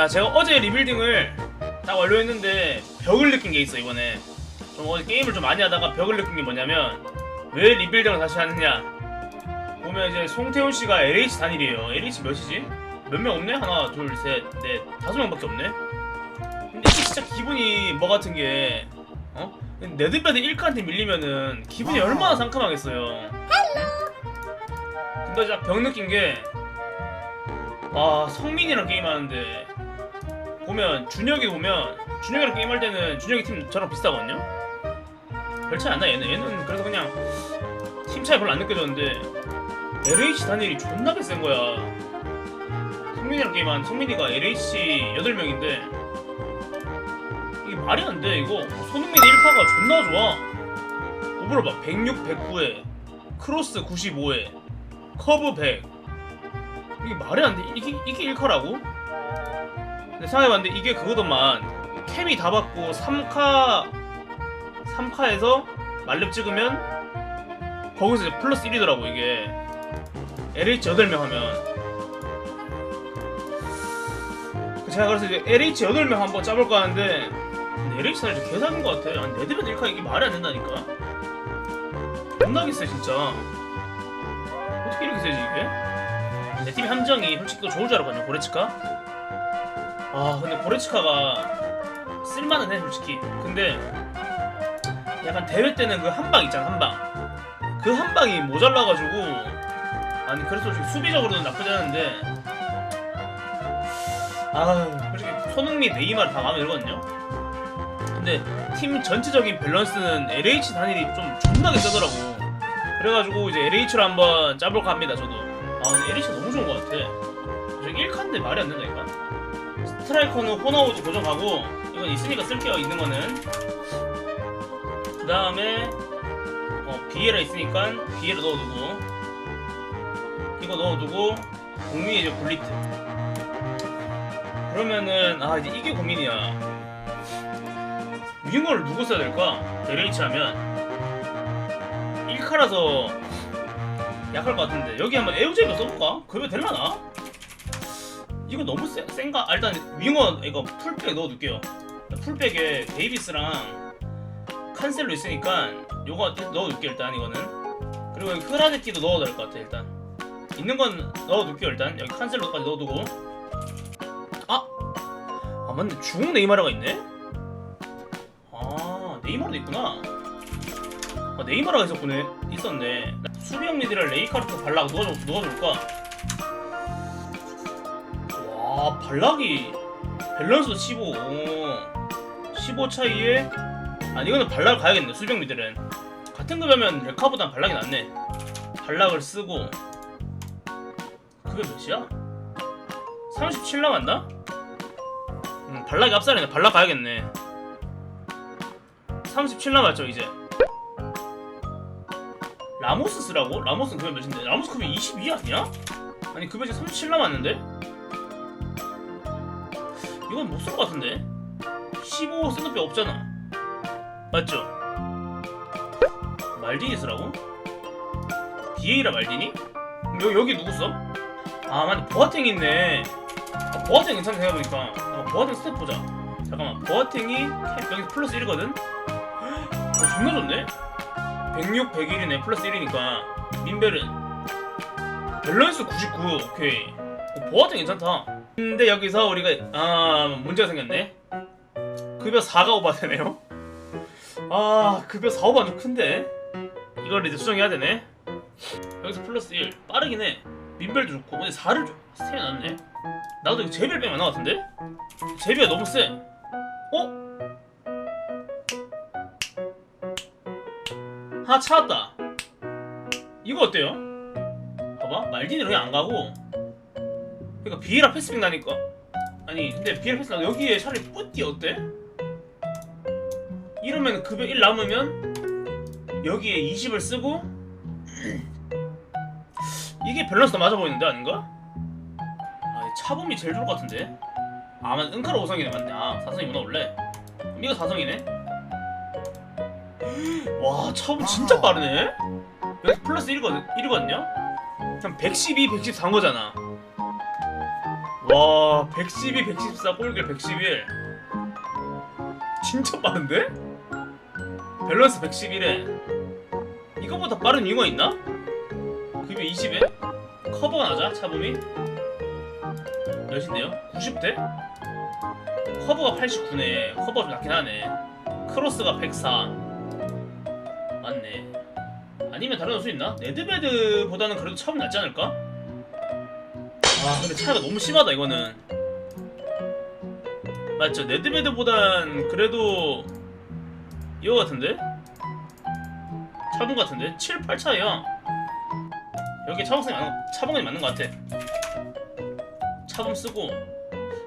자 제가 어제 리빌딩을 딱 완료했는데 벽을 느낀 게 있어 이번에 좀 어제 게임을 좀 많이 하다가 벽을 느낀 게 뭐냐면 왜 리빌딩을 다시 하느냐 보면 이제 송태훈 씨가 LH 단일이에요 LH 몇이지? 몇 명 없네? 하나 둘셋넷 다섯 명밖에 없네 근데 이게 진짜 기분이 뭐 같은 게 어? 네드베드 1칸한테 밀리면은 기분이. 얼마나 상큼하겠어요 근데 진짜 벽 느낀 게와 성민이랑 게임하는데 보면 준혁이 보면 준혁이랑 게임할 때는 준혁이 팀 저랑 비슷하거든요? 별 차이 안 나. 얘는 얘는 그래서 그냥 팀 차이 별로 안 느껴졌는데 LH 단일이 존나게 센 거야. 성민이랑 게임한 성민이가 LH 8명인데 이게 말이 안 돼 이거. 손흥민 1카가 존나 좋아. 오버로 봐. 106, 109에. 크로스 95에. 커브 100 이게 말이 안 돼. 이게 이게 1카라고? 근데 생각해봤는데 이게 그거더만. 캠이 다 받고 3카 3카에서 말렙 찍으면 거기서 이제 플러스 1이더라고 이게. LH 8명 하면. 그 제가 그래서 이제 LH 8명 한번 짜볼까 하는데 LH 사실 좀 개사긴 것 같아. 아니 네드베드 1카 이게 말이 안 된다니까. 세 진짜. 어떻게 이렇게 세지 이게? 내 팀 함정이 솔직히 또 좋을 줄 알았거든요 고레츠카 아 근데 고레츠카가 쓸만은 해 솔직히. 근데 약간 대회 때는 그 한 방 있잖아 한방 그 한 방이 모자라가지고 아니 그래서 솔직히 수비적으로는 나쁘지 않은데. 아 솔직히 손흥민 네이마르 다 마음에 들거든요. 근데 팀 전체적인 밸런스는 LH 단일이 좀 존나게 세더라고. 그래가지고 이제 LH로 한번 짜볼까 합니다 저도. 아 LH가 너무 좋은 것 같아. 저기 1칸인데 말이 안 된다니까 스트라이커는 호나우드 고정 가고 이건 있으니까 쓸게요 있는 거는 그 다음에 어, 비에라 있으니까 비에라 넣어두고 이거 넣어두고 공미 이제 굴리트 그러면은 아 이제 이게 고민이야 윙어를 누구 써야 될까? LH 하면 1카라서 약할 것 같은데 여기 한번 에우제가 써볼까? 그게 될라나? 이거 너무 센, 센가? 아, 일단 윙어 이거 풀백 넣어둘게요. 풀백에 데이비스랑 칸셀로 있으니까 요거 넣어둘게요 일단 이거는. 그리고 흐라데키도 넣어야 될 것 같아 일단. 있는 건 넣어둘게요 일단. 여기 칸셀로까지 넣어두고. 아! 아 맞네. 중국 네이마르가 있네? 아 네이마르도 있구나. 아, 네이마르가 있었구네 있었네. 수비형 미드를 레이카르트 발락 넣어줘, 넣어줄까? 와 발락이 밸런스도 15 오, 15 차이에 아니 이거는 발락 가야겠네 미드는 같은 급이면 레카보단 발락이 낫네 발락을 쓰고 그게 몇이야? 37 남았나? 음, 발락이 앞살이네 발락 가야겠네 37 남았죠 이제 라모스 쓰라고? 라모스는 급여 몇인데? 라모스 급여 22 아니야? 아니 급여 지금 37 남았는데? 이건 못 쓸 것 같은데? 15 쓰는 배 없잖아 맞죠? 말디니 쓰라고? 비에이라 말디니? 여, 여기 누구 써? 아 맞네 보아탱 있네 아, 보아탱 괜찮네 생각해보니까 아, 보아탱 스텝 보자 잠깐만 보아탱이 캡 여기 플러스 1이거든? 어, 존나 좋네? 106, 101이네 플러스 1이니까 민벨은 밸런스 99 오케이 어, 보아탱 괜찮다 근데 여기서 우리가 아 문제가 생겼네. 급여 4가 오버되네요. 아 급여 4 오버 좀 큰데. 이걸 이제 수정해야 되네. 여기서 플러스 1 빠르긴 해. 민벨도 좋고. 근데 4를 좀 세워놨네. 나도 이거 제비를 빼면 안나같은데? 제비가 너무 세. 어? 하나 찾았다. 이거 어때요? 봐봐. 말디는 여기 안 가고 그러니까 비에라 패스백 나니까. 아니 근데 비에라 패스 나 여기에 차라리 뿌띠 어때? 이러면 급여 1 남으면 여기에 20을 쓰고 이게 밸런스 더 맞아 보이는데 아닌가? 아 차범이 제일 좋을 것 같은데? 아 맞, 은카르 5성이네. 맞네. 아 4성이구나 원래. 그럼 이거 4성이네. 와 차범 진짜 빠르네. 여기 플러스 1이거든, 1이거든요? 그럼 112, 114인 거잖아 와 112, 114, 골길 111 진짜 빠른데? 밸런스 111에 이거보다 빠른 이유가 있나? 급이 20에 커버가 낮아 차범이 몇인데요? 90대? 커버가 89네 커버가 좀 낮긴 하네 크로스가 104 맞네 아니면 다른 선수 있나? 네드베드보다는 그래도 차범이 낫지 않을까? 아 근데 차이가 너무 심하다 이거는. 맞죠? 네드베드보단 그래도 이거 같은데? 차범 같은데? 7, 8 차이야. 여기 차범이 맞는, 차범이 맞는 것 같아. 차범 쓰고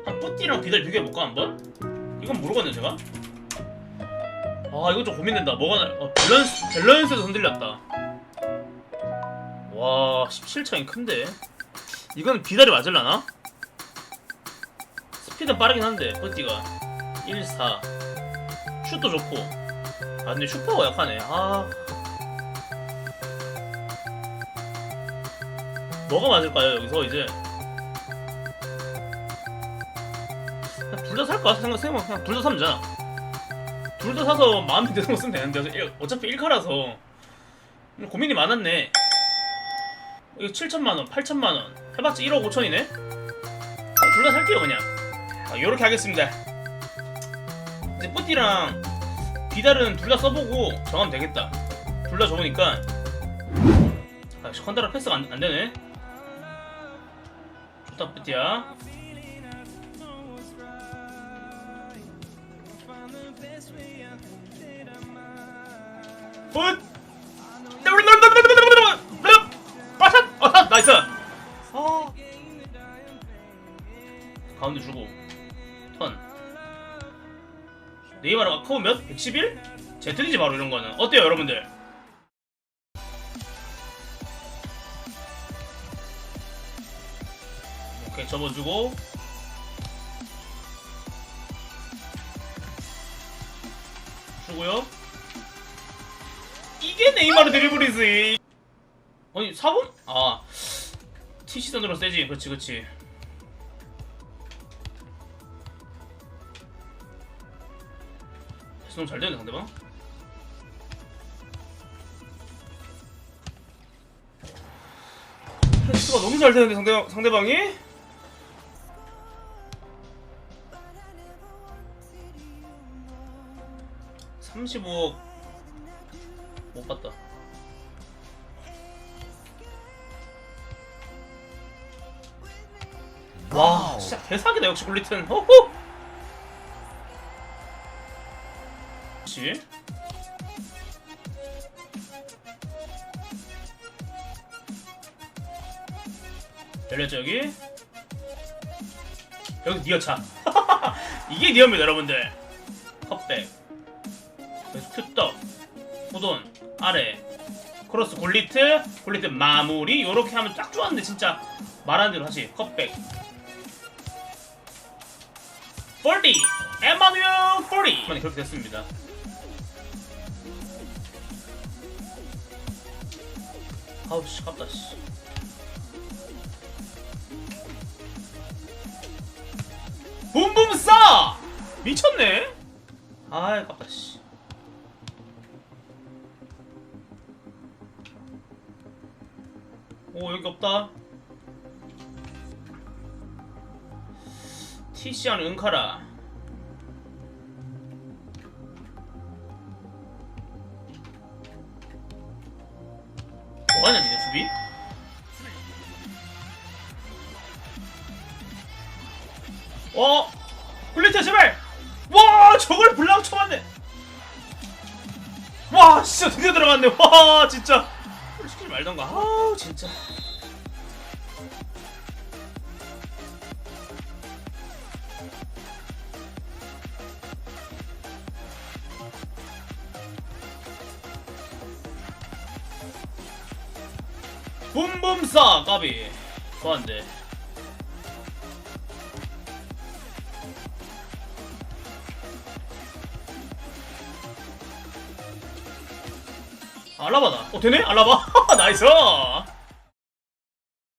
한 뿌띠랑 비달 비교해볼까 한번? 이건 모르겠네 제가. 아 이거 좀 고민된다. 뭐가 나... 어, 밸런스, 밸런스에서 흔들렸다. 와 17차이 큰데 이건 비달이 맞을라나? 스피드는 빠르긴 한데 뿌띠가. 1, 4 슛도 좋고. 아 근데 슈퍼가 약하네. 아. 뭐가 맞을까요 여기서 이제? 둘 다 살까? 생각 생각 그냥 둘 다 사면 되잖아. 둘 다 사서 마음에 드는 거 쓰면 되는데 어차피 1카라서. 고민이 많았네. 이거 7천만원 8천만원 해봤자 1억 5천이네? 둘다 살게요 그냥. 아, 요렇게 하겠습니다. 이제 뿌띠랑 비달은 둘 다 써보고 정하면 되겠다. 둘 다 좋으니까. 아, 역시 컨다라 패스가 안, 안 되네. 좋다 뿌띠야. 굿! 가운데 주고 턴 네이마르가 커브 몇? 111? 제트리지 바로 이런 거는 어때요 여러분들? 오케이 접어주고 주고요 이게 네이마르 드리블이지 아니 4분? 아 TC선으로 세지 그렇지 그렇지 너무 잘 되네 상대방. 패스가 너무 잘 되는데 상대, 상대방이? (35억) 못 봤다. 와 진짜 대사기다 역시 굴리튼 호호 그렇지 열렸죠 여기? 여기 니어차. 이게 니어입니다 여러분들. 컵백. 큐떡. 후돈. 아래. 크로스 골리트. 골리트 마무리. 요렇게 하면 딱 좋았는데 진짜. 말하는 대로 다시 컵백. 폴리 에마누엘 폴리 그렇게 됐습니다 아우 씨 깝다 씨 붐붐 싸! 미쳤네. 아이 깝다 씨. 오 여기 없다. TC한 은카라 수비? 어? 굴리트 제발! 와 저걸 블랑 쳐맞네 와 진짜 드디어 들어갔네 와 진짜 시키지 말던가 아우 진짜 붐붐싸 까비. 좋았는데. 알라바다. 어 되네? 알라바. 나이스